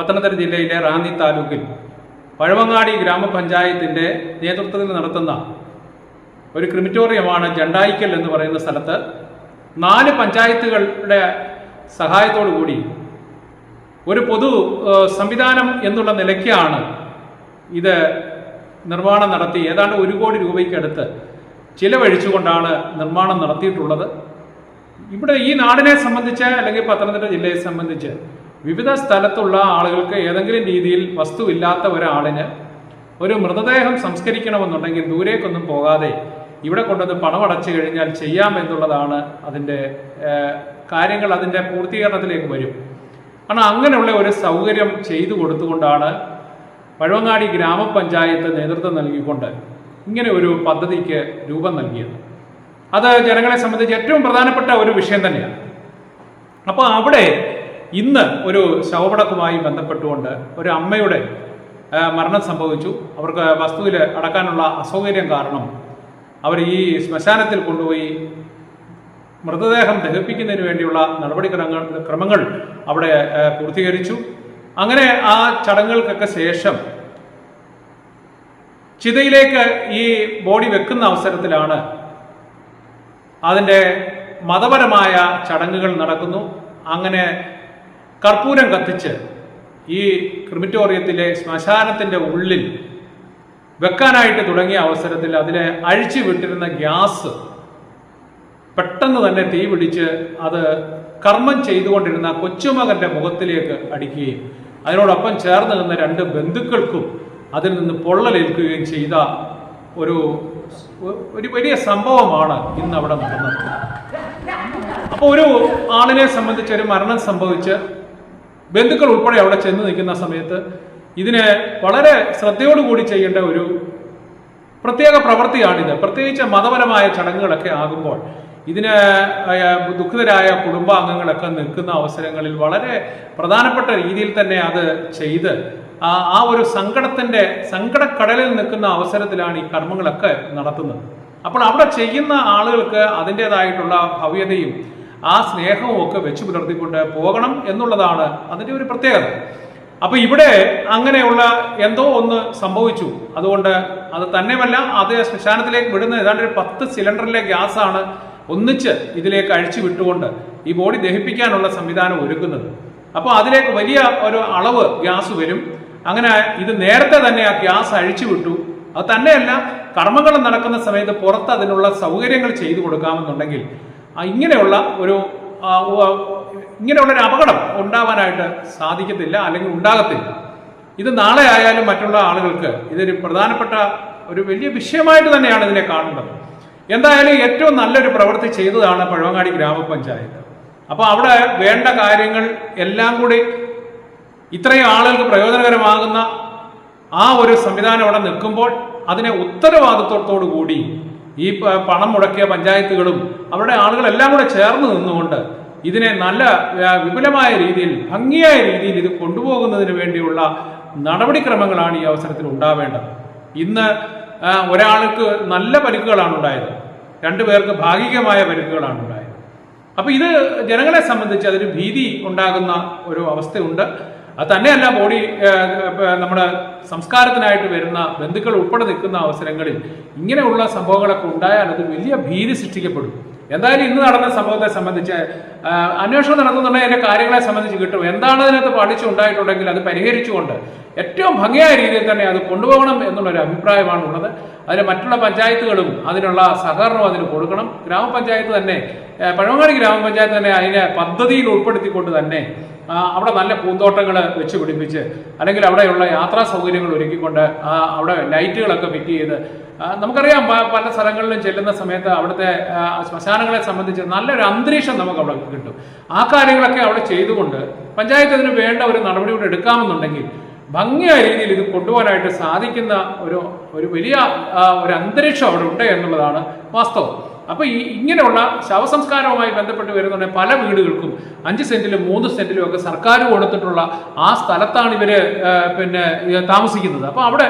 പത്തനംതിട്ട ജില്ലയിലെ റാന്നി താലൂക്കിൽ പഴവങ്ങാടി ഗ്രാമപഞ്ചായത്തിന്റെ നേതൃത്വത്തിൽ നടത്തുന്ന ഒരു ക്രിമിറ്റോറിയമാണ് ജണ്ടായിക്കൽ എന്ന് പറയുന്ന സ്ഥലത്ത് നാല് പഞ്ചായത്തുകളുടെ സഹായത്തോടു കൂടി ഒരു പൊതു സംവിധാനം എന്നുള്ള നിലയ്ക്കാണ് ഇത് നിർമ്മാണം നടത്തി ഏതാണ്ട് ഒരു കോടി രൂപയ്ക്കടുത്ത് ചിലവഴിച്ചുകൊണ്ടാണ് നിർമ്മാണം നടത്തിയിട്ടുള്ളത്. ഇവിടെ ഈ നാടിനെ സംബന്ധിച്ച് അല്ലെങ്കിൽ പത്തനംതിട്ട ജില്ലയെ സംബന്ധിച്ച് വിവിധ സ്ഥലത്തുള്ള ആളുകൾക്ക് ഏതെങ്കിലും രീതിയിൽ വസ്തുവില്ലാത്ത ഒരാളിന് ഒരു മൃതദേഹം സംസ്കരിക്കണമെന്നുണ്ടെങ്കിൽ ദൂരേക്കൊന്നും പോകാതെ ഇവിടെ കൊണ്ടുവന്ന് പണമടച്ചു കഴിഞ്ഞാൽ ചെയ്യാം എന്നുള്ളതാണ് അതിന്റെ കാര്യങ്ങൾ അതിന്റെ പൂർത്തീകരണത്തിലേക്ക് വരും. കാരണം അങ്ങനെയുള്ള ഒരു സൗകര്യം ചെയ്തു കൊടുത്തുകൊണ്ടാണ് പഴവങ്ങാടി ഗ്രാമപഞ്ചായത്ത് നേതൃത്വം നൽകിക്കൊണ്ട് ഇങ്ങനെ ഒരു പദ്ധതിക്ക് രൂപം നൽകിയത്. അത് ജനങ്ങളെ സംബന്ധിച്ച് ഏറ്റവും പ്രധാനപ്പെട്ട ഒരു വിഷയം തന്നെയാണ്. അപ്പോൾ അവിടെ ഇന്ന് ഒരു ശവപടക്കുമായി ബന്ധപ്പെട്ടുകൊണ്ട് ഒരു അമ്മയുടെ മരണം സംഭവിച്ചു. അവർക്ക് വസ്തുവിൽ അടക്കാനുള്ള അസൗകര്യം കാരണം അവർ ഈ ശ്മശാനത്തിൽ കൊണ്ടുപോയി മൃതദേഹം ദഹിപ്പിക്കുന്നതിന് വേണ്ടിയുള്ള നടപടിക്രമങ്ങൾ ക്രമങ്ങൾ അവിടെ പൂർത്തീകരിച്ചു. അങ്ങനെ ആ ചടങ്ങുകൾക്കൊക്കെ ശേഷം ചിതയിലേക്ക് ഈ ബോഡി വെക്കുന്ന അവസരത്തിലാണ് അതിന്റെ മതപരമായ ചടങ്ങുകൾ നടക്കുന്നു. അങ്ങനെ കർപ്പൂരം കത്തിച്ച് ഈ ക്രിമിറ്റോറിയത്തിലെ ശ്മശാനത്തിന്റെ ഉള്ളിൽ വെക്കാനായിട്ട് തുടങ്ങിയ അവസരത്തിൽ അതിനെ അഴിച്ചു വിട്ടിരുന്ന ഗ്യാസ് പെട്ടെന്ന് തന്നെ തീ പിടിച്ച് അത് കർമ്മം ചെയ്തുകൊണ്ടിരുന്ന കൊച്ചുമകന്റെ മുഖത്തിലേക്ക് അടിക്കുകയും അതിനോടൊപ്പം ചേർന്ന് നിന്ന രണ്ട് ബന്ധുക്കൾക്കും അതിൽ നിന്ന് പൊള്ളലേൽക്കുകയും ചെയ്ത ഒരു ഒരു വലിയ സംഭവമാണ് ഇന്ന് അവിടെ നടന്നത്. അപ്പോൾ ഒരു ആളിനെ സംബന്ധിച്ച് ഒരു മരണം സംഭവിച്ച് ബന്ധുക്കൾ ഉൾപ്പെടെ അവിടെ ചെന്ന് നിൽക്കുന്ന സമയത്ത് ഇതിനെ വളരെ ശ്രദ്ധയോടുകൂടി ചെയ്യേണ്ട ഒരു പ്രത്യേക പ്രവൃത്തിയാണിത്. പ്രത്യേകിച്ച് മതപരമായ ചടങ്ങുകളൊക്കെ ആകുമ്പോൾ ഇതിന് ദുഃഖിതരായ കുടുംബാംഗങ്ങളൊക്കെ നിൽക്കുന്ന അവസരങ്ങളിൽ വളരെ പ്രധാനപ്പെട്ട രീതിയിൽ തന്നെ അത് ചെയ്ത് ആ ഒരു സങ്കടത്തിന്റെ സങ്കടക്കടലിൽ നിൽക്കുന്ന അവസരത്തിലാണ് ഈ കർമ്മങ്ങളൊക്കെ നടത്തുന്നത്. അപ്പോൾ അവിടെ ചെയ്യുന്ന ആളുകൾക്ക് അതിന്റെതായിട്ടുള്ള ഭവ്യതയും ആ സ്നേഹവും ഒക്കെ വെച്ചു പുലർത്തിക്കൊണ്ട് പോകണം എന്നുള്ളതാണ് അതിന്റെ ഒരു പ്രത്യേകത. അപ്പൊ ഇവിടെ അങ്ങനെയുള്ള എന്തോ ഒന്ന് സംഭവിച്ചു. അതുകൊണ്ട് അത് തന്നെയല്ല അത് ശ്മശാനത്തിലേക്ക് വിടുന്ന ഏതാണ്ട് ഒരു പത്ത് സിലിണ്ടറിലെ ഗ്യാസാണ് ഒന്നിച്ച് ഇതിലേക്ക് അഴിച്ചു വിട്ടുകൊണ്ട് ഈ ബോഡി ദഹിപ്പിക്കാനുള്ള സംവിധാനം ഒരുക്കുന്നത്. അപ്പോൾ അതിലേക്ക് വലിയ ഒരു അളവ് ഗ്യാസ് വരും. അങ്ങനെ ഇത് നേരത്തെ തന്നെ ആ ഗ്യാസ് അഴിച്ചു വിട്ടു. അത് തന്നെയല്ല കർമ്മങ്ങൾ നടക്കുന്ന സമയത്ത് പുറത്ത് അതിനുള്ള സൗകര്യങ്ങൾ ചെയ്തു കൊടുക്കാമെന്നുണ്ടെങ്കിൽ ഇങ്ങനെയുള്ള ഒരു ഇങ്ങനെയുള്ളൊരു അപകടം ഉണ്ടാവാനായിട്ട് സാധിക്കത്തില്ല അല്ലെങ്കിൽ ഉണ്ടാകത്തില്ല. ഇത് നാളെ ആയാലും മറ്റുള്ള ആളുകൾക്ക് ഇതൊരു പ്രധാനപ്പെട്ട ഒരു വലിയ വിഷയമായിട്ട് തന്നെയാണ് ഇതിനെ കാണേണ്ടത് എന്തായാലും ഏറ്റവും നല്ലൊരു പ്രവൃത്തി ചെയ്തതാണ് പഴവങ്ങാടി ഗ്രാമപഞ്ചായത്ത്. അപ്പോൾ അവിടെ വേണ്ട കാര്യങ്ങൾ എല്ലാം കൂടി ഇത്രയും ആളുകൾക്ക് പ്രയോജനകരമാകുന്ന ആ ഒരു സംവിധാനം അവിടെ നിൽക്കുമ്പോൾ അതിനെ ഉത്തരവാദിത്വത്തോടു കൂടി ഈ പണം മുടക്കിയ പഞ്ചായത്തുകളും അവരുടെ ആളുകളെല്ലാം കൂടെ ചേർന്ന് നിന്നുകൊണ്ട് ഇതിനെ നല്ല വിപുലമായ രീതിയിൽ ഭംഗിയായ രീതിയിൽ ഇത് കൊണ്ടുപോകുന്നതിന് വേണ്ടിയുള്ള നടപടിക്രമങ്ങളാണ് ഈ അവസരത്തിൽ ഉണ്ടാവേണ്ടത്. ഇന്ന് ഒരാൾക്ക് നല്ല പരിക്കുകളാണ് ഉണ്ടായത്. രണ്ടു പേർക്ക് ഭാഗികമായ പരിക്കുകളാണ് ഉണ്ടായത്. അപ്പോൾ ഇത് ജനങ്ങളെ സംബന്ധിച്ച് അതൊരു ഭീതി ഉണ്ടാകുന്ന ഒരു അവസ്ഥയുണ്ട്. അത് തന്നെയല്ല മോഡി നമ്മുടെ സംസ്കാരത്തിനായിട്ട് വരുന്ന ബന്ധുക്കൾ ഉൾപ്പെടെ നിൽക്കുന്ന അവസരങ്ങളിൽ ഇങ്ങനെയുള്ള സംഭവങ്ങളൊക്കെ ഉണ്ടായാൽ അത് വലിയ ഭീതി സൃഷ്ടിക്കപ്പെടും. എന്തായാലും ഇന്ന് നടന്ന സംഭവത്തെ സംബന്ധിച്ച് അന്വേഷണം നടത്തുന്നുണ്ടെങ്കിൽ അതിന്റെ കാര്യങ്ങളെ സംബന്ധിച്ച് കിട്ടും. എന്താണ് അതിനകത്ത് പഠിച്ചു ഉണ്ടായിട്ടുണ്ടെങ്കിൽ അത് പരിഹരിച്ചുകൊണ്ട് ഏറ്റവും ഭംഗിയായ രീതിയിൽ തന്നെ അത് കൊണ്ടുപോകണം എന്നുള്ളൊരു അഭിപ്രായമാണ് ഉള്ളത്. അതിന് മറ്റുള്ള പഞ്ചായത്തുകളും അതിനുള്ള സഹകരണവും അതിന് കൊടുക്കണം. ഗ്രാമപഞ്ചായത്ത് തന്നെ പഴമങ്ങാടി ഗ്രാമപഞ്ചായത്ത് തന്നെ അതിനെ പദ്ധതിയിൽ ഉൾപ്പെടുത്തിക്കൊണ്ട് തന്നെ അവിടെ നല്ല പൂന്തോട്ടങ്ങൾ വെച്ച് പിടിപ്പിച്ച് അല്ലെങ്കിൽ അവിടെയുള്ള യാത്രാ സൗകര്യങ്ങൾ ഒരുക്കിക്കൊണ്ട് അവിടെ ലൈറ്റുകളൊക്കെ ഫിറ്റ് ചെയ്ത് നമുക്കറിയാം പല സ്ഥലങ്ങളിലും ചെല്ലുന്ന സമയത്ത് അവിടുത്തെ ശ്മശാനങ്ങളെ സംബന്ധിച്ച് നല്ലൊരു അന്തരീക്ഷം നമുക്ക് അവിടെ കിട്ടും. ആ കാര്യങ്ങളൊക്കെ അവിടെ ചെയ്തുകൊണ്ട് പഞ്ചായത്ത് അതിന് വേണ്ട ഒരു നടപടി കൂടെ എടുക്കാമെന്നുണ്ടെങ്കിൽ ഭംഗിയായ രീതിയിൽ ഇത് കൊണ്ടുപോകാനായിട്ട് സാധിക്കുന്ന ഒരു ഒരു വലിയ ഒരു അന്തരീക്ഷം അവിടെ ഉണ്ട് എന്നുള്ളതാണ് വാസ്തവം. അപ്പൊ ഈ ഇങ്ങനെയുള്ള ശവസംസ്കാരവുമായി ബന്ധപ്പെട്ട് വരുന്ന പല വീടുകൾക്കും. അഞ്ച് സെന്റിലും മൂന്ന് സെന്റിലും ഒക്കെ സർക്കാർ കൊടുത്തിട്ടുള്ള ആ സ്ഥലത്താണ് ഇവർ പിന്നെ താമസിക്കുന്നത്. അപ്പൊ അവിടെ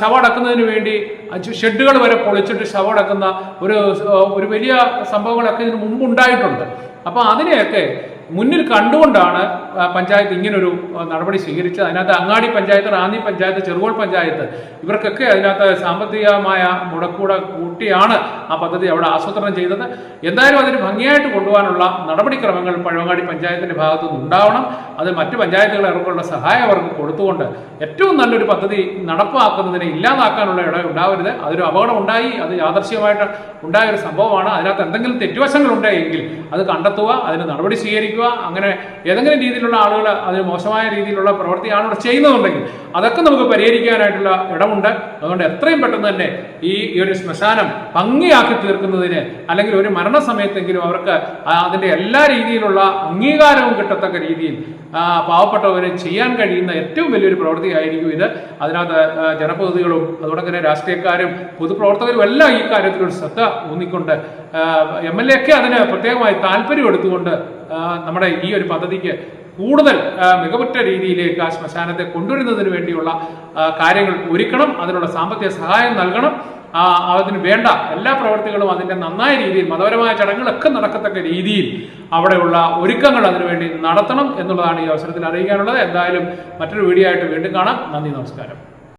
ശവടക്കുന്നതിന് വേണ്ടി ഷെഡുകൾ വരെ പൊളിച്ചിട്ട് ശവടക്കുന്ന ഒരു ഒരു വലിയ സംഭവങ്ങളൊക്കെ ഇതിന് മുമ്പ് ഉണ്ടായിട്ടുണ്ട് അപ്പൊ അതിനെയൊക്കെ മുന്നിൽ കണ്ടുകൊണ്ടാണ് പഞ്ചായത്ത് ഇങ്ങനൊരു നടപടി സ്വീകരിച്ചത്. അതിനകത്ത് അങ്ങാടി പഞ്ചായത്ത് റാന്നി പഞ്ചായത്ത് ചെറുകോൾ പഞ്ചായത്ത് ഇവർക്കൊക്കെ അതിനകത്ത് സാമ്പത്തികമായ മുടക്കൂടെ കൂട്ടിയാണ് ആ പദ്ധതി അവിടെ ആസൂത്രണം ചെയ്തത്. എന്തായാലും അതിന് ഭംഗിയായിട്ട് കൊണ്ടുപോകാനുള്ള നടപടിക്രമങ്ങൾ പഴവങ്ങാടി പഞ്ചായത്തിന്റെ ഭാഗത്തു നിന്നുണ്ടാവണം അത് മറ്റ് പഞ്ചായത്തുകളെ ഇറക്കുള്ള സഹായം അവർക്ക് കൊടുത്തുകൊണ്ട് ഏറ്റവും നല്ലൊരു പദ്ധതി നടപ്പാക്കുന്നതിനെ ഇല്ലാതാക്കാനുള്ള ഇടം ഉണ്ടാവരുത്. അതൊരു അപകടം ഉണ്ടായി അത് യാദർശ്യമായിട്ട് ഉണ്ടായ ഒരു സംഭവമാണ്. അതിനകത്ത് എന്തെങ്കിലും തെറ്റുവശങ്ങളുണ്ടെങ്കിൽ അത് കണ്ടെത്തുക അതിന് നടപടി സ്വീകരിക്കുക. അങ്ങനെ ഏതെങ്കിലും രീതിയിലുള്ള ആളുകൾ അതിന് മോശമായ രീതിയിലുള്ള പ്രവൃത്തിയാണ് ഇവിടെ ചെയ്യുന്നതുണ്ടെങ്കിൽ അതൊക്കെ നമുക്ക് പരിഹരിക്കാനായിട്ടുള്ള ഇടമുണ്ട്. അതുകൊണ്ട് എത്രയും പെട്ടെന്ന് തന്നെ ഈ ഒരു ശ്മശാനം ഭംഗിയാക്കി തീർക്കുന്നതിന് അല്ലെങ്കിൽ ഒരു മരണസമയത്തെങ്കിലും അവർക്ക് അതിന്റെ എല്ലാ രീതിയിലുള്ള അംഗീകാരവും കിട്ടത്തക്ക രീതിയിൽ പാവപ്പെട്ടവരെ ചെയ്യാൻ കഴിയുന്ന ഏറ്റവും വലിയൊരു പ്രവൃത്തിയായിരിക്കും ഇത്. അതിനകത്ത് ജനപ്രതിനിധികളും അതോടൊപ്പം തന്നെ രാഷ്ട്രീയക്കാരും പൊതുപ്രവർത്തകരും എല്ലാം ഈ കാര്യത്തിൽ ഒരു ശ്രദ്ധ ഊന്നിക്കൊണ്ട് എം എൽ എ ഒക്കെ അതിന് പ്രത്യേകമായി താല്പര്യം എടുത്തുകൊണ്ട് നമ്മുടെ ഈ ഒരു പദ്ധതിക്ക് കൂടുതൽ മികവറ്റ രീതിയിലേക്ക് ആ ശ്മശാനത്തെ കൊണ്ടുവരുന്നതിന് വേണ്ടിയുള്ള കാര്യങ്ങൾ ഒരുക്കണം. അതിനുള്ള സാമ്പത്തിക സഹായം നൽകണം. അതിന് വേണ്ട എല്ലാ പ്രവർത്തികളും അതിന്റെ നന്നായ രീതിയിൽ മതപരമായ ചടങ്ങുകളൊക്കെ നടക്കത്തക്ക രീതിയിൽ അവിടെയുള്ള ഒരുക്കങ്ങൾ അതിനുവേണ്ടി നടത്തണം എന്നുള്ളതാണ് ഈ അവസരത്തിൽ അറിയിക്കാനുള്ളത്. എന്തായാലും മറ്റൊരു വീഡിയോ ആയിട്ട് വീണ്ടും കാണാം. നന്ദി നമസ്കാരം.